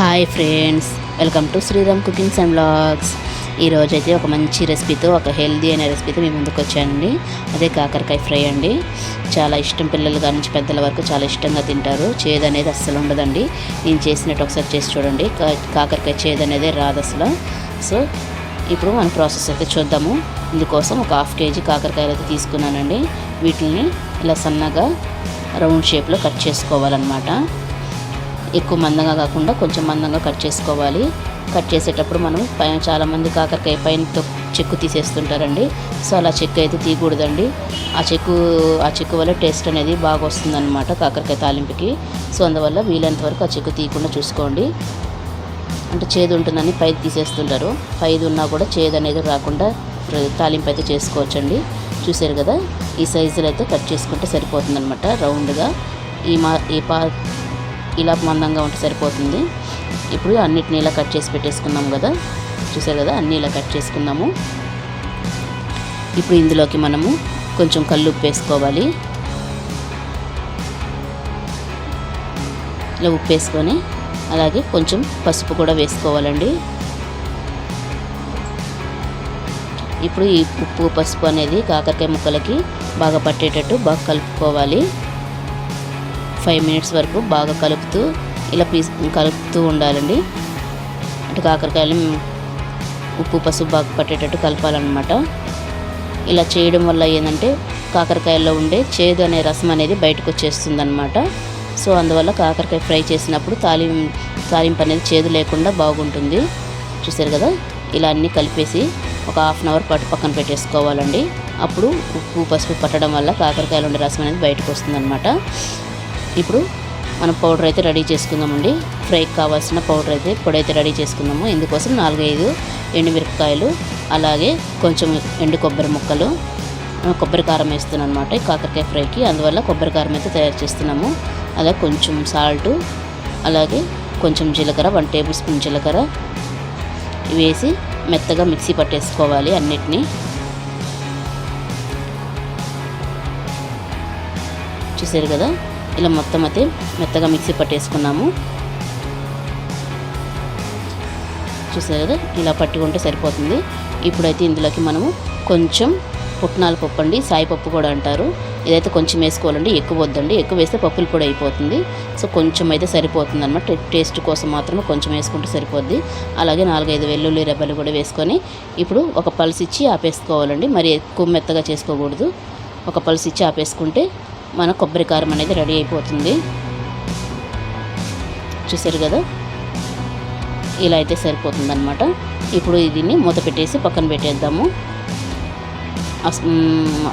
Hi friends welcome to Sriram cookings and blogs ఈరోజు అయితే ఒక మంచి రెసిపీతో ఒక హెల్దీ అయిన రెసిపీతో మీ ముందుకు వచ్చానండి. అదే కాకరకాయ ఫ్రై అండి. చాలా ఇష్టం పిల్లల కాడ నుంచి పెద్దల వరకు చాలా ఇష్టంగా తింటారు. చేదు అనేది అస్సలు ఉండదండి. నేను చేసినట్టు ఒకసారి చేసి చూడండి. కా- కాకరకాయ చేదు అనేది రాదు అసలు. సో ఇప్పుడు మన ప్రాసెస్ అయితే చూద్దాము. ఇందుకోసం ఒక హాఫ్ కేజీ కాకరకాయలు అయితే తీసుకున్నానండి. వీటిని ఇలా సన్నగా రౌండ్ షేప్లో కట్ చేసుకోవాలన్నమాట. ఎక్కువ మందంగా కాకుండా కొంచెం మందంగా కట్ చేసుకోవాలి. కట్ చేసేటప్పుడు మనం పైన చాలామంది కాకరకాయ పైన చెక్కు తీసేస్తుంటారండి. సో అలా చెక్కు అయితే తీయకూడదండి. ఆ చెక్కు ఆ చెక్కు వల్ల టేస్ట్ అనేది బాగా వస్తుందన్నమాట కాకరకాయ తాలింపుకి. సో అందువల్ల వీలైనంత వరకు ఆ చెక్కు తీయకుండా చూసుకోండి. అంటే చేదు ఉంటుందని పైది తీసేస్తుంటారు. పైది ఉన్నా కూడా చేదు అనేది రాకుండా తాలింపు అయితే చేసుకోవచ్చండి. చూసారు కదా? ఈ సైజులో అయితే కట్ చేసుకుంటే సరిపోతుందన్నమాట రౌండ్గా. ఈ మా ఈ పా ఇలా మందంగా ఉంటే సరిపోతుంది. ఇప్పుడు అన్నిటిని ఇలా కట్ చేసి పెట్టేసుకున్నాం కదా. చూసారు కదా? అన్నీ ఇలా కట్ చేసుకున్నాము. ఇప్పుడు ఇందులోకి మనము కొంచెం కల్లుప్పు వేసుకోవాలి. ఇలా ఉప్పు వేసుకొని అలాగే కొంచెం పసుపు కూడా వేసుకోవాలండి. ఇప్పుడు ఈ ఉప్పు పసుపు అనేది కాకరకాయ ముక్కలకి బాగా పట్టేటట్టు బాగా కలుపుకోవాలి. ఫైవ్ మినిట్స్ వరకు బాగా కలుపుతూ ఇలా పీస్ కలుపుతూ ఉండాలండి. అంటే కాకరకాయలు ఉప్పు పసుపు బాగా పట్టేటట్టు కలపాలన్నమాట. ఇలా చేయడం వల్ల ఏంటంటే కాకరకాయల్లో ఉండే చేదు అనే రసం అనేది బయటకు వచ్చేస్తుంది అనమాట సో అందువల్ల కాకరకాయ ఫ్రై చేసినప్పుడు తాలిం తాలింపు అనేది చేదు లేకుండా బాగుంటుంది. చూసారు కదా? ఇలా అన్నీ కలిపేసి ఒక హాఫ్ అన్ అవర్ పాటు పక్కన పెట్టేసుకోవాలండి. అప్పుడు ఉప్పు పసుపు పట్టడం వల్ల కాకరకాయలు ఉండే రసం అనేది బయటకు వస్తుందన్నమాట ఇప్పుడు మనం పౌడర్ అయితే రెడీ చేసుకుందామండి. ఫ్రైకి కావాల్సిన పౌడర్ అయితే పొడి అయితే రెడీ చేసుకుందాము. ఇందుకోసం నాలుగైదు ఎండుమిరపకాయలు అలాగే కొంచెం ఎండు కొబ్బరి ముక్కలు కొబ్బరి కారం వేస్తున్నాను అనమాట కాకరకాయ ఫ్రైకి. అందువల్ల కొబ్బరి కారం అయితే తయారు చేస్తున్నాము. అలా కొంచెం సాల్టు అలాగే కొంచెం జీలకర్ర వన్ టేబుల్ స్పూన్ జీలకర్ర వేసి మెత్తగా మిక్సీ పట్టేసుకోవాలి అన్నిటినీ. చూసారు కదా? ఇలా మొత్తం అయితే మెత్తగా మిక్సీ పట్టేసుకున్నాము. చూసారు కదా? ఇలా పట్టుకుంటే సరిపోతుంది. ఇప్పుడైతే ఇందులోకి మనము కొంచెం పుట్నాల పప్పు అండి సాయి పప్పు కూడా అంటారు. ఇదైతే కొంచెం వేసుకోవాలండి ఎక్కువ వద్దండి. ఎక్కువ వేస్తే పప్పులు పొడి అయిపోతుంది. సో కొంచెం అయితే సరిపోతుంది అనమాట టేస్ట్ కోసం మాత్రమే కొంచెం వేసుకుంటే సరిపోద్ది. అలాగే నాలుగైదు వెల్లుల్లి రెబ్బలు కూడా వేసుకొని ఇప్పుడు ఒక పల్స్ ఇచ్చి ఆపేసుకోవాలండి. మరి ఎక్కువ మెత్తగా చేసుకోకూడదు. ఒక పల్స్ ఇచ్చి ఆపేసుకుంటే మన కొబ్బరి కారం అనేది రెడీ అయిపోతుంది. చూసారు కదా? ఇలా అయితే సరిపోతుందనమాట ఇప్పుడు దీన్ని మూత పెట్టేసి పక్కన పెట్టేద్దాము. ఆ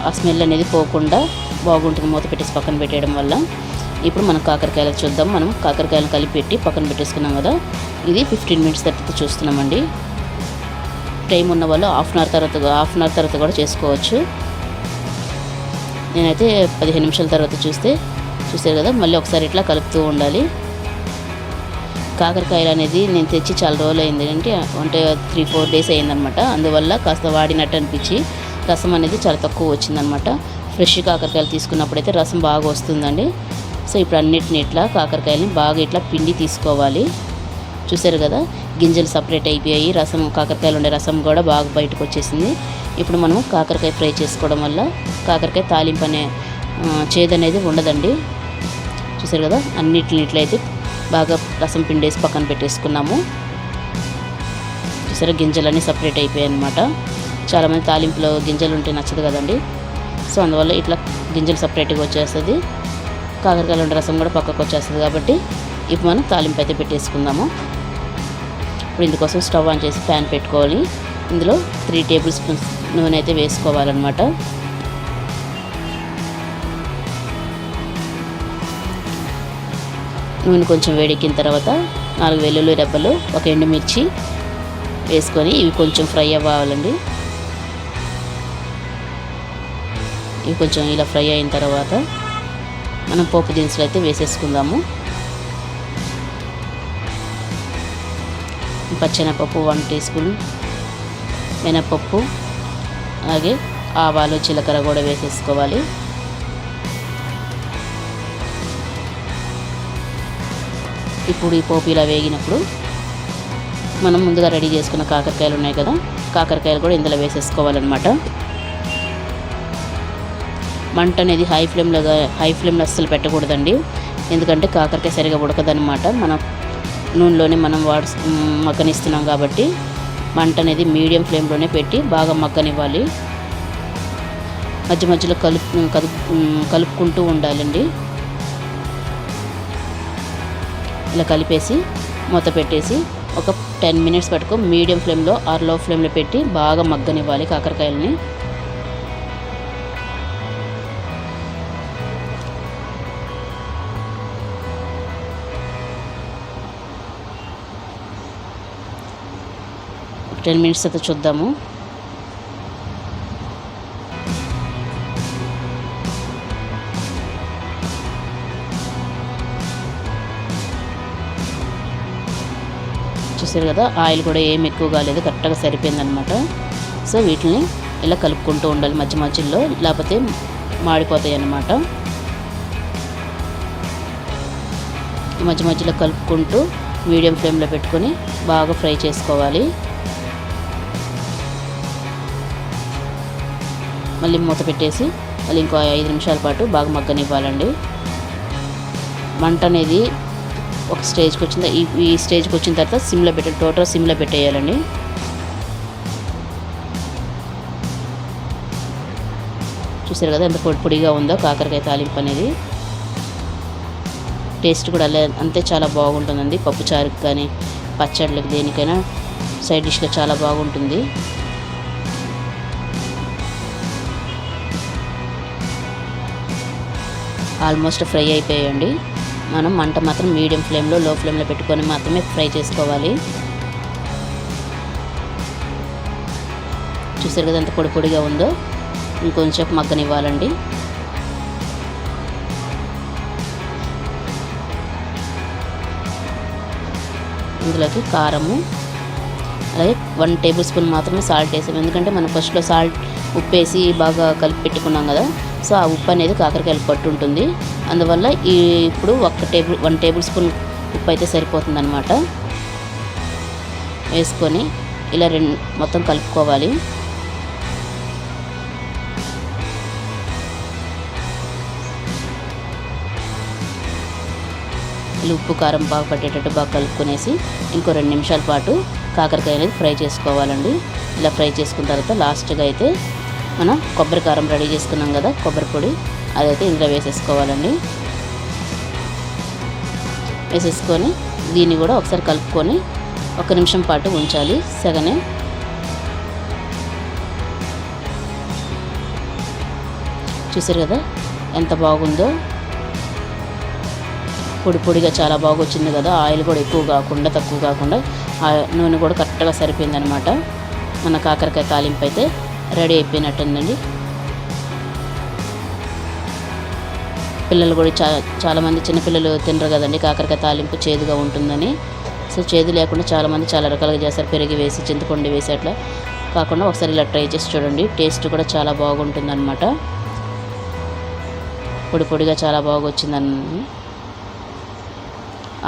ఆ స్మెల్ అనేది పోకుండా బాగుంటుంది మూత పెట్టేసి పక్కన పెట్టేయడం వల్ల. ఇప్పుడు మనం కాకరకాయలు చూద్దాం. మనం కాకరకాయలు కలిపి పెట్టి పక్కన పెట్టేసుకున్నాం కదా? ఇది ఫిఫ్టీన్ మినిట్స్ తర్వాత చూస్తున్నామండి. టైం ఉన్న వాళ్ళు హాఫ్ అన్ అవర్ తర్వాత హాఫ్ అన్ అవర్ తర్వాత కూడా చేసుకోవచ్చు. నేనైతే పదిహేను నిమిషాల తర్వాత చూస్తే చూసారు కదా మళ్ళీ ఒకసారి ఇట్లా కలుపుతూ ఉండాలి. కాకరకాయలు అనేది నేను తెచ్చి చాలా రోజులు అయింది అంటే అంటే త్రీ ఫోర్ డేస్ అయిందనమాట. అందువల్ల కాస్త వాడినట్టు అనిపించి రసం అనేది చాలా తక్కువ వచ్చిందనమాట. ఫ్రెష్ కాకరకాయలు తీసుకున్నప్పుడైతే రసం బాగా వస్తుందండి. సో ఇప్పుడు అన్నిటిని ఇట్లా కాకరకాయలని బాగా ఇట్లా పిండి తీసుకోవాలి. చూసారు కదా గింజలు సపరేట్ అయిపోయాయి. రసం కాకరకాయలు ఉండే రసం కూడా బాగా బయటకు వచ్చేసింది. ఇప్పుడు మనం కాకరకాయ ఫ్రై చేసుకోవడం వల్ల కాకరకాయ తాలింపు అనే చేదనేది ఉండదండి. చూసారు కదా? అన్నిటిని ఇట్లయితే బాగా రసం పిండేసి పక్కన పెట్టేసుకున్నాము. చూసారా? గింజలన్నీ సపరేట్ అయిపోయాయి అనమాట చాలామంది తాలింపులో గింజలు ఉంటే నచ్చదు కదండి. సో అందువల్ల ఇట్లా గింజలు సపరేట్గా వచ్చేస్తుంది. కాకరకాయలు ఉండే రసం కూడా పక్కకు వచ్చేస్తుంది కాబట్టి ఇప్పుడు మనం తాలింపు అయితే పెట్టేసుకుందాము. ఇప్పుడు ఇందుకోసం స్టవ్ ఆన్ చేసి ప్యాన్ పెట్టుకోవాలి. ఇందులో త్రీ టేబుల్ స్పూన్స్ నూనె అయితే వేసుకోవాలన్నమాట. నూనె కొంచెం వేడెక్కిన తర్వాత నాలుగు వెల్లుల్లి రెబ్బలు ఒక ఎండుమిర్చి వేసుకొని ఇవి కొంచెం ఫ్రై అవ్వాలండి. ఇవి కొంచెం ఇలా ఫ్రై అయిన తర్వాత మనం పోపు దినుసులు అయితే వేసేసుకుందాము. పచ్చెనపప్పు వన్ టీ స్పూన్ మినపప్పు అలాగే ఆవాలు జీలకర్ర కూడా వేసేసుకోవాలి. ఇప్పుడు ఈ పోపు ఇలా వేగినప్పుడు మనం ముందుగా రెడీ చేసుకున్న కాకరకాయలు ఉన్నాయి కదా కాకరకాయలు కూడా ఇందులో వేసేసుకోవాలన్నమాట. మంట అనేది హై ఫ్లేమ్లో హై ఫ్లేమ్లో అస్సలు పెట్టకూడదండి. ఎందుకంటే కాకరకాయ సరిగా ఉడకదనమాట మనం నూనెలోనే మనం వాడు మగ్గనిస్తున్నాం కాబట్టి మంట అనేది మీడియం ఫ్లేమ్లోనే పెట్టి బాగా మగ్గనివ్వాలి. మధ్య మధ్యలో కలుపు కలుపు కలుపుకుంటూ ఉండాలండి. ఇలా కలిపేసి మూత పెట్టేసి ఒక టెన్ మినిట్స్ పట్టుకో మీడియం ఫ్లేమ్లో ఆర్లో ఫ్లేమ్లో పెట్టి బాగా మగ్గనివ్వాలి కాకరకాయలని. టెన్ మినిట్స్ అయితే చూద్దాము. చూసారు కదా ఆయిల్ కూడా ఏం ఎక్కువ కాలేదు కరెక్ట్గా సరిపోయిందనమాట సో వీటిని ఇలా కలుపుకుంటూ ఉండాలి మధ్య మధ్యలో లేకపోతే మాడిపోతాయి అన్నమాట. మధ్య మధ్యలో కలుపుకుంటూ మీడియం ఫ్లేమ్లో పెట్టుకొని బాగా ఫ్రై చేసుకోవాలి. మళ్ళీ మూత పెట్టేసి మళ్ళీ ఇంకో ఐదు నిమిషాల పాటు బాగా మగ్గనివ్వాలండి. మంట అనేది ఒక స్టేజ్కి వచ్చిన ఈ ఈ స్టేజ్కి వచ్చిన తర్వాత సిమ్లో పెట్టే టోటల్ సిమ్లో పెట్టేయాలండి. చూసారు కదా ఎంత పొడి పొడిగా ఉందో కాకరకాయ తాలింపు అనేది. టేస్ట్ కూడా అలా అంతే చాలా బాగుంటుందండి. పప్పుచారుకు కానీ పచ్చళ్ళకి దేనికైనా సైడ్ డిష్గా చాలా బాగుంటుంది. ఆల్మోస్ట్ ఫ్రై అయిపోయాయండి. మనం మంట మాత్రం మీడియం ఫ్లేమ్లో లో ఫ్లేమ్లో పెట్టుకొని మాత్రమే ఫ్రై చేసుకోవాలి. చూసారు కదా ఎంత పొడి పొడిగా ఉందో? ఇంకొంచెం మగ్గనివ్వాలండి. ఇందులోకి కారము అలాగే వన్ టేబుల్ స్పూన్ మాత్రమే సాల్ట్ వేసాము. ఎందుకంటే మనం ఫస్ట్లో సాల్ట్ ఉప్పు వేసి బాగా కలిపి పెట్టుకున్నాం కదా. సో ఆ ఉప్పు అనేది కాకరకాయలు పట్టు ఉంటుంది అందువల్ల ఈ ఇప్పుడు ఒక టేబుల్ వన్ టేబుల్ స్పూన్ ఉప్పు అయితే సరిపోతుంది అనమాట వేసుకొని ఇలా రెండు మొత్తం కలుపుకోవాలి. ఉప్పు కారం బాగా పట్టేటట్టు బాగా కలుపుకునేసి ఇంకో రెండు నిమిషాల పాటు కాకరకాయ అనేది ఫ్రై చేసుకోవాలండి. ఇలా ఫ్రై చేసుకున్న తర్వాత లాస్ట్గా అయితే మనం కొబ్బరి కారం రెడీ చేసుకున్నాం కదా కొబ్బరి పొడి. అదైతే ఇందులో వేసేసుకోవాలండి. వేసేసుకొని దీన్ని కూడా ఒకసారి కలుపుకొని ఒక నిమిషం పాటు ఉంచాలి. సెగనే. చూసారు కదా ఎంత బాగుందో? పొడి పొడిగా చాలా బాగా వచ్చింది కదా. ఆయిల్ కూడా ఎక్కువ కాకుండా తక్కువ కాకుండా నూనె కూడా కరెక్ట్గా సరిపోయిందనమాట. మన కాకరకాయ తాలింపు అయితే రెడీ అయిపోయినట్టుందండి. పిల్లలు కూడా చా చాలామంది చిన్నపిల్లలు తినరు కదండి కాకరకాయ తాలింపు చేదుగా ఉంటుందని. సో చేదు లేకుండా చాలామంది చాలా రకాలుగా చేస్తారు పెరిగి వేసి చింతపండు వేసి అట్లా. కాకుండా ఒకసారి ఇలా ట్రై చేసి చూడండి టేస్ట్ కూడా చాలా బాగుంటుంది అనమాట పొడి పొడిగా చాలా బాగా వచ్చిందని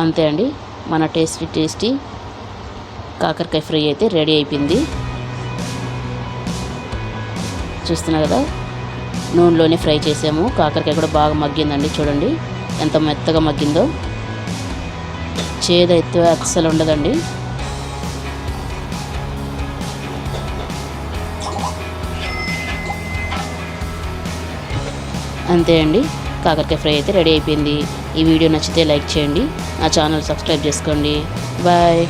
అంతే అండి మన టేస్టీ టేస్టీ కాకరకాయ ఫ్రై అయితే రెడీ అయిపోయింది. చూస్తున్నారు కదా? నూనెలోనే ఫ్రై చేసాము. కాకరకాయ కూడా బాగా మగ్గిందండి చూడండి. ఎంత మెత్తగా మగ్గిందో. చేదైతే అస్సలు ఉండదండి. అంతే అండి. కాకరకాయ ఫ్రై అయితే రెడీ అయిపోయింది. ఈ వీడియో నచ్చితే లైక్ చేయండి. నా ఛానల్ సబ్స్క్రైబ్ చేసుకోండి. బాయ్.